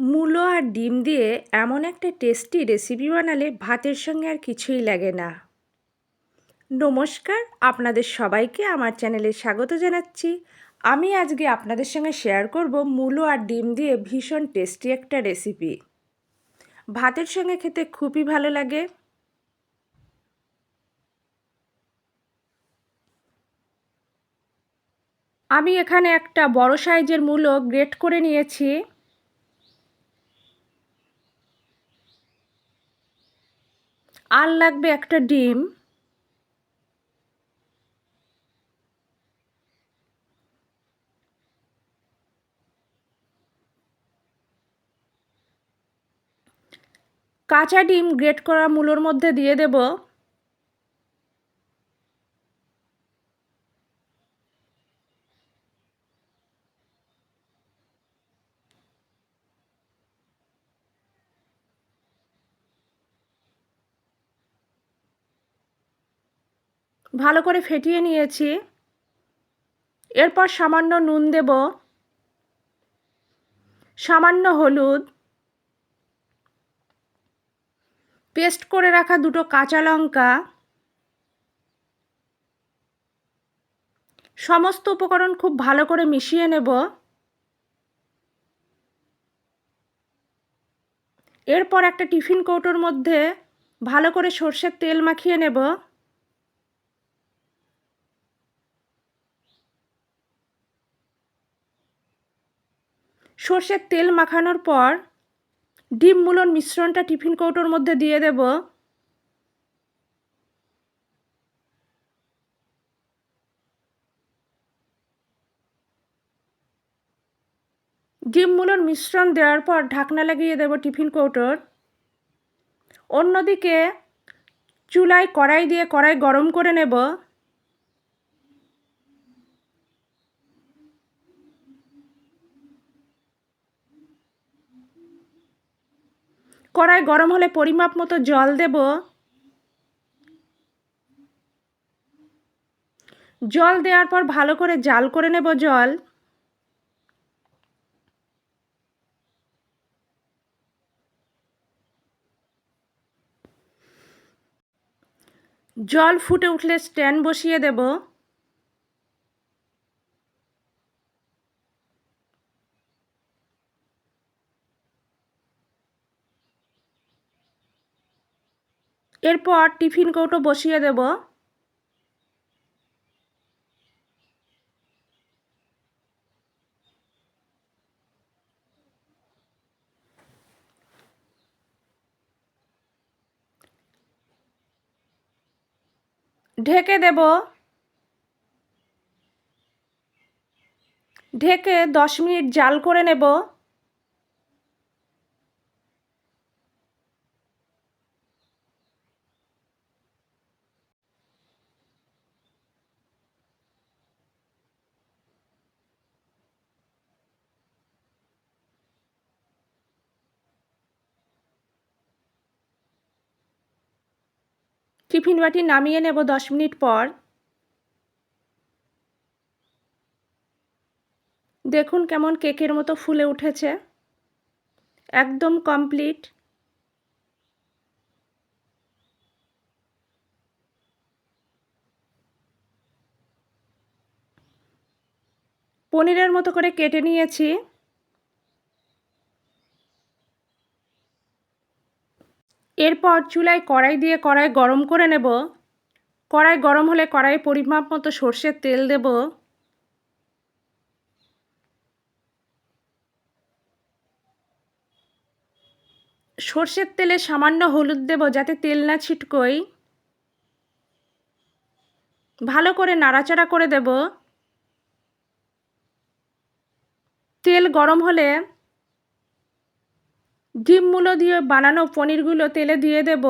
মূলো আর ডিম দিয়ে এমন একটা টেস্টি রেসিপি বানালে ভাতের সঙ্গে আর কিছুই লাগে না। নমস্কার, আপনাদের সবাইকে আমার চ্যানেলে স্বাগত জানাচ্ছি। আমি আজকে আপনাদের সঙ্গে শেয়ার করব মূলো আর ডিম দিয়ে ভীষণ টেস্টি একটা রেসিপি। ভাতের সঙ্গে খেতে খুবই ভালো লাগে। আমি এখানে একটা বড় সাইজের মূলো গ্রেট করে নিয়েছি। আর লাগবে একটা ডিম। কাঁচা ডিম গ্রেট করা মূলোর মধ্যে দিয়ে দেব। ভালো করে ফেটিয়ে নিয়েছি। এরপর সামান্য নুন দেব। সামান্য হলুদ। পেস্ট করে রাখা দুটো কাঁচা লঙ্কা। সমস্ত উপকরণ খুব ভালো করে মিশিয়ে নেব। এরপর একটা টিফিন কৌটোর মধ্যে ভালো করে সর্ষের তেল মাখিয়ে নেব। সর্ষের তেল মাখানোর পর ডিম মূলন মিশ্রণটা টিফিন কৌটোর মধ্যে দিয়ে দেব। ডিম মূলন মিশ্রণ দেওয়ার পর ঢাকনা লাগিয়ে দেব টিফিন কৌটোর। অন্যদিকে চুলায় কড়াই দিয়ে কড়াই গরম করে নেব। কড়াই গরম হলে পরিমাপ মতো জল দেব। জল দেওয়ার পর ভালো করে জাল করে নেব জল। জল ফুটে উঠলে স্ট্যান্ড বসিয়ে দেব। এরপর টিফিন কৌটো বসিয়ে দেব। ঢেকে দেব। ঢেকে দশ মিনিট জাল করে নেব। টিফিন বাটি নামিয়ে নেব দশ মিনিট পর। দেখুন কেমন কেকের মতো ফুলে উঠেছে। একদম কমপ্লিট। পনিরের মতো করে কেটে নিয়েছি। এরপর চুলায় কড়াই দিয়ে কড়াই গরম করে নেব। কড়াই গরম হলে কড়াই পরিমাপ মতো সর্ষের তেল দেব। সর্ষের তেলে সামান্য হলুদ দেব যাতে তেল না ছিটকোই ভালো করে নাড়াচাড়া করে দেব। তেল গরম হলে ডিমগুলো দিয়ে বানানো পনিরগুলো তেলে দিয়ে দেব।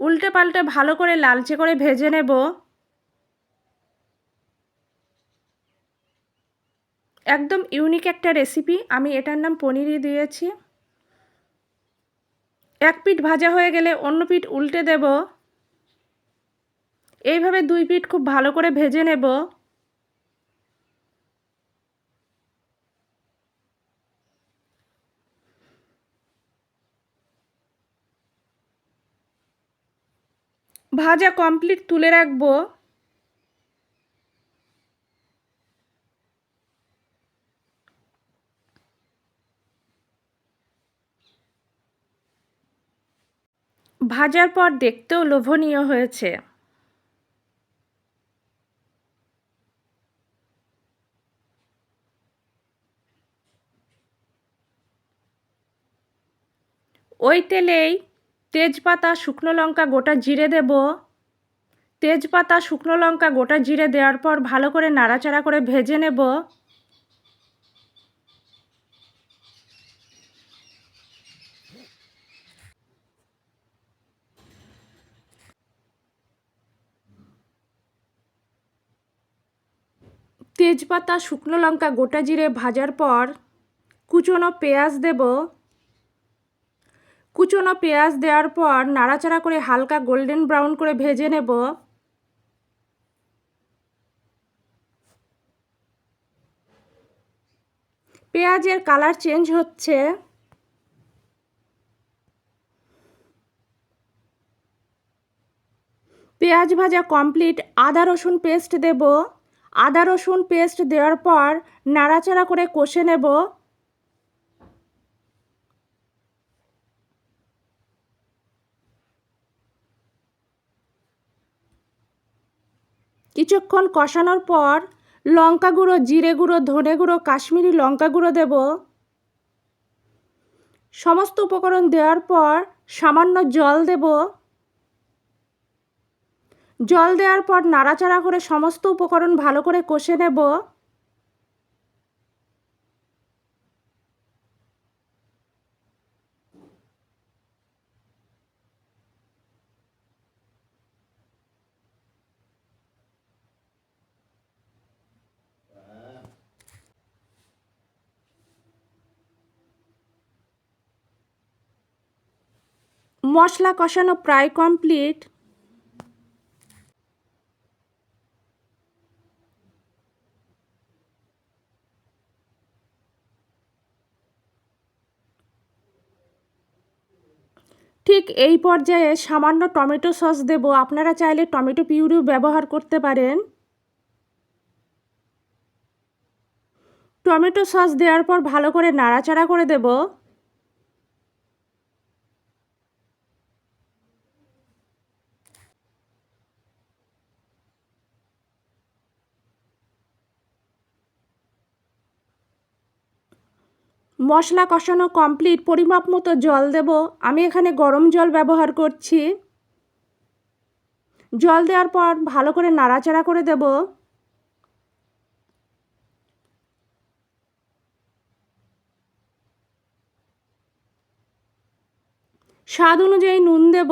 উল্টে পাল্টে ভালো করে লালচে করে ভেজে নেব। একদম ইউনিক একটা রেসিপি, আমি এটার নাম পনিরই দিয়েছি। এক পিঠ ভাজা হয়ে গেলে অন্য পিঠ উল্টে দেব। এইভাবে দুই পিঠ খুব ভালো করে ভেজে নেব। ভাজা কমপ্লিট তুলে রাখব। ভাজার পর দেখতেও লোভনীয় হয়েছে। ওই তেলেই তেজপাতা, শুকনো লঙ্কা, গোটা জিরে দেব। তেজপাতা, শুকনো লঙ্কা, গোটা জিরে দেওয়ার পর ভালো করে নাড়াচাড়া করে ভেজে নেব। তেজপাতা, শুকনো লঙ্কা, গোটা জিরে ভাজার পর কুচনো পেঁয়াজ দেব। কুচনো পেঁয়াজ দেওয়ার পর নাড়াচাড়া করে হালকা গোল্ডেন ব্রাউন করে ভেজে নেব। পেঁয়াজের কালার চেঞ্জ হচ্ছে। পেঁয়াজ ভাজা কমপ্লিট, আদা রসুন পেস্ট দেব। আদা, রসুন পেস্ট দেওয়ার পর নাড়াচাড়া করে কষে নেব। কিছুক্ষণ কষানোর পর লঙ্কা গুঁড়ো, জিরে গুঁড়ো, ধনে গুঁড়ো, কাশ্মীরি লঙ্কা গুঁড়ো দেব। সমস্ত উপকরণ দেওয়ার পর সামান্য জল দেব। জল দেওয়ার পর নাড়াচাড়া করে সমস্ত উপকরণ ভালো করে কষে নেব। মশলা কষানো প্রায় কমপ্লিট ঠিক এই পর্যায়ে সামান্য টমেটো সস দেব। আপনারা চাইলে টমেটো পিউরিও ব্যবহার করতে পারেন। টমেটো সস দেওয়ার পর ভালো করে নাড়াচাড়া করে দেব। মশলা কষানো কমপ্লিট পরিমাপ মতো জল দেব। আমি এখানে গরম জল ব্যবহার করছি। জল দেওয়ার পর ভালো করে নাড়াচাড়া করে দেব। স্বাদ অনুযায়ী নুন দেব।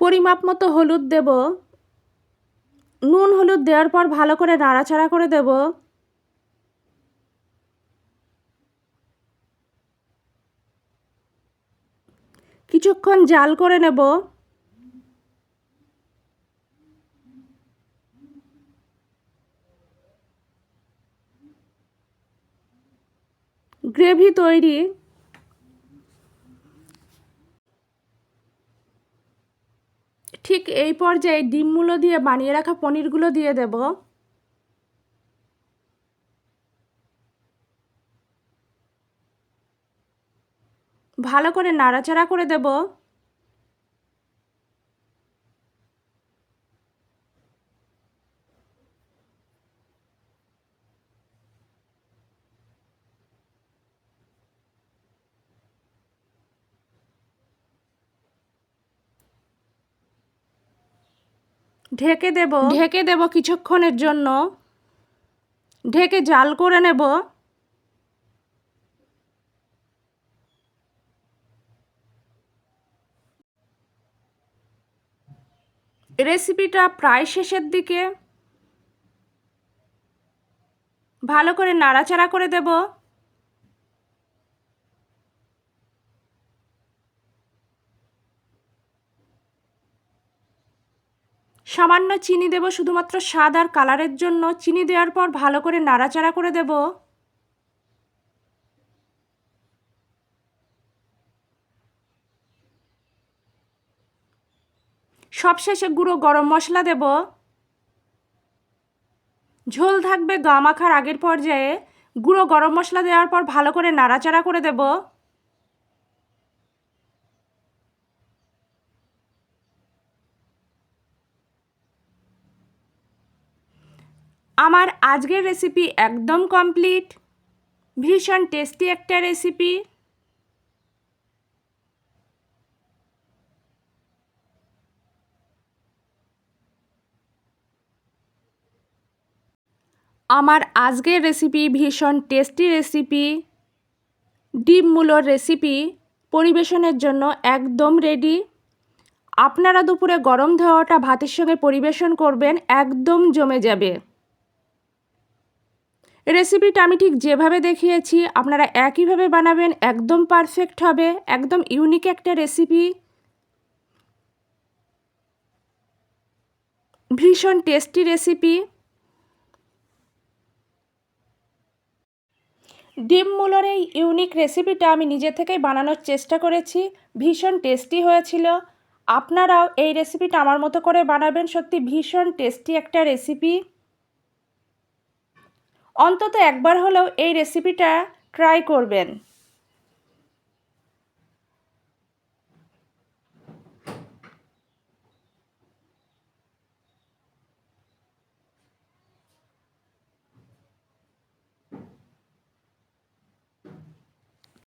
পরিমাপ মতো হলুদ দেব। নুন, হলুদ দেওয়ার পর ভালো করে নাড়াচাড়া করে দেব। কিছুক্ষণ জাল করে নেব। গ্রেভি তৈরি। ঠিক এই পর্যায়ে ডিমগুলো দিয়ে বানিয়ে রাখা পনিরগুলো দিয়ে দেব। ভালো করে নাড়াচাড়া করে দেব। ঢেকে দেব। ঢেকে দেব কিছুক্ষণের জন্য। ঢেকে জাল করে নেব। রেসিপিটা প্রায় শেষের দিকে। ভালো করে নাড়াচাড়া করে দেব। সামান্য চিনি দেব শুধুমাত্র স্বাদ আর কালারের জন্য। চিনি দেওয়ার পর ভালো করে নাড়াচাড়া করে দেব। সবশেষে গুঁড়ো গরম মশলা দেব। ঝোল থাকবে গা মাখার আগের পর্যায়ে। গুঁড়ো গরম মশলা দেওয়ার পর ভালো করে নাড়াচাড়া করে দেব। আমার আজকের রেসিপি একদম কমপ্লিট ভীষণ টেস্টি একটা রেসিপি আমার আজকের রেসিপি ভীষণ টেস্টি রেসিপি ডিম মূলোর রেসিপি পরিবেশনের জন্য একদম রেডি আপনারা দুপুরে গরম ধোয়াটা ভাতের সঙ্গে পরিবেশন করবেন, একদম জমে যাবে। রেসিপিটা আমি ঠিক যেভাবে দেখিয়েছি, আপনারা একইভাবে বানাবেন, একদম পারফেক্ট হবে, একদম ইউনিক একটা রেসিপি ভীষণ টেস্টি রেসিপি ডিম মুলোর এই ইউনিক রেসিপিটা আমি নিজে থেকেই বানানোর চেষ্টা করেছি, ভীষণ টেস্টি হয়েছিল। আপনারাও এই রেসিপিটা আমার মতো করে বানাবেন, সত্যি ভীষণ টেস্টি একটা রেসিপি অন্তত একবার হলেও এই রেসিপিটা ট্রাই করবেন।